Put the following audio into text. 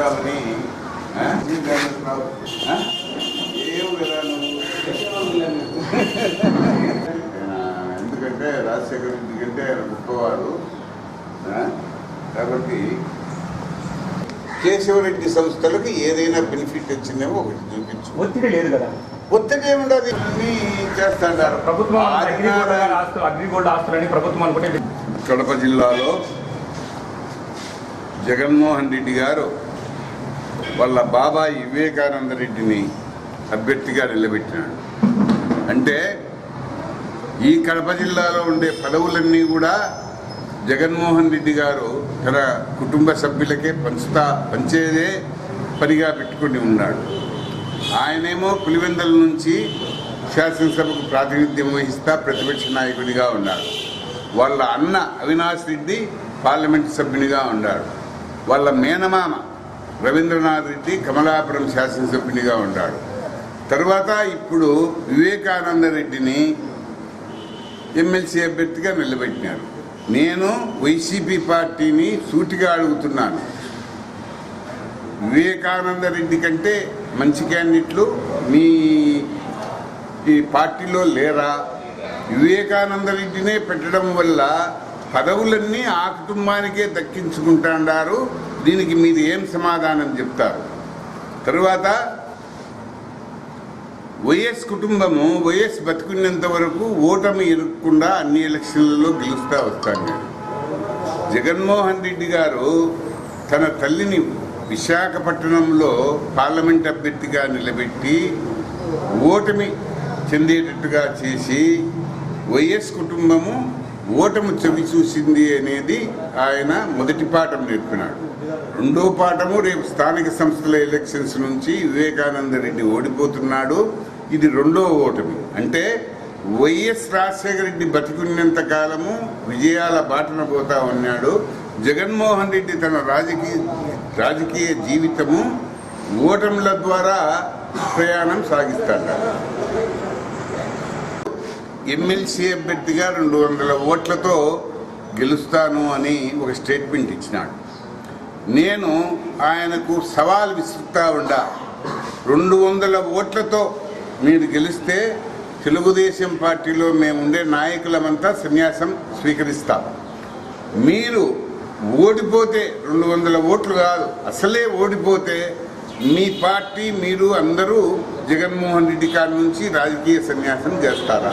చూడాలని ఎందుకంటే రాజశేఖర్ ఎందుకంటే ఆయన గొప్పవాడు కాబట్టి కేశవరెడ్డి సంస్థలకు ఏదైనా బెనిఫిట్ వచ్చిందేమో ఒకటి చూపించు. ఒత్తిడి లేదు కదా. ఒత్తిడి ఏముండదు అన్ని చేస్తాడారు. ప్రభుత్వం అగ్రిగోల్డ్ ప్రభుత్వం కడప జిల్లాలో జగన్మోహన్ రెడ్డి గారు వాళ్ళ బాబాయ్ వివేకానంద రెడ్డిని అభ్యర్థిగా నిలబెట్టినాడు. అంటే ఈ కడప జిల్లాలో ఉండే పదవులన్నీ కూడా జగన్మోహన్ రెడ్డి గారు తన కుటుంబ సభ్యులకే పంచుతా పంచేదే పనిగా పెట్టుకుని ఉన్నాడు. ఆయనేమో పులివెందల నుంచి శాసనసభకు ప్రాతినిధ్యం వహిస్తా ప్రతిపక్ష నాయకుడిగా ఉన్నాడు. వాళ్ళ అన్న అవినాష్ రెడ్డి పార్లమెంట్ సభ్యునిగా ఉన్నాడు. వాళ్ళ మేనమామ రవీంద్రనాథ్ రెడ్డి కమలాపురం శాసనసభ్యునిగా ఉన్నాడు తర్వాత ఇప్పుడు వివేకానంద రెడ్డిని ఎమ్మెల్సీ అభ్యర్థిగా నిలబెట్టినారు. నేను వైసీపీ పార్టీని సూటిగా అడుగుతున్నాను. వివేకానంద రెడ్డి కంటే మంచి క్యాండిడేట్లు మీ ఈ పార్టీలో లేరా? వివేకానంద రెడ్డినే పెట్టడం వల్ల పదవులన్నీ ఆ కుటుంబానికే దక్కించుకుంటాడారు. దీనికి మీరు ఏం సమాధానం చెప్తారు? తరువాత వైఎస్ కుటుంబము వైఎస్ బతుకున్నంత వరకు ఓటమి ఎరుక్కుండా అన్ని ఎలక్షన్లలో గెలుస్తూ వస్తాను నేను జగన్మోహన్ రెడ్డి గారు తన తల్లిని విశాఖపట్నంలో పార్లమెంట్ అభ్యర్థిగా నిలబెట్టి ఓటమి చెందేటట్టుగా చేసి వైఎస్ కుటుంబము ఓటమి చవి చూసింది అనేది ఆయన మొదటి పాఠం నేర్పినాడు. రెండో పాఠము రేపు స్థానిక సంస్థల ఎలక్షన్స్ నుంచి వివేకానంద రెడ్డి ఓడిపోతున్నాడు. ఇది రెండో ఓటమి. అంటే వైఎస్ రాజశేఖర రెడ్డి బతికున్నంత కాలము విజయాల బాటన పోతా ఉన్నాడు. జగన్మోహన్ రెడ్డి తన రాజకీయ రాజకీయ జీవితము ఓటముల ద్వారా ప్రయాణం సాగిస్తాడు. ఎమ్మెల్సీ అభ్యర్థిగా రెండు వందల ఓట్లతో గెలుస్తాను అని ఒక స్టేట్మెంట్ ఇచ్చినాడు. నేను ఆయనకు సవాల్ విసురుతా ఉండా. రెండు వందల ఓట్లతో మీరు గెలిస్తే తెలుగుదేశం పార్టీలో మేముండే నాయకులమంతా సన్యాసం స్వీకరిస్తాం. మీరు ఓడిపోతే రెండు వందల ఓట్లు కాదు అసలే ఓడిపోతే మీ పార్టీ మీరు అందరూ జగన్మోహన్ రెడ్డి కాడ నుంచి రాజకీయ సన్యాసం చేస్తారా?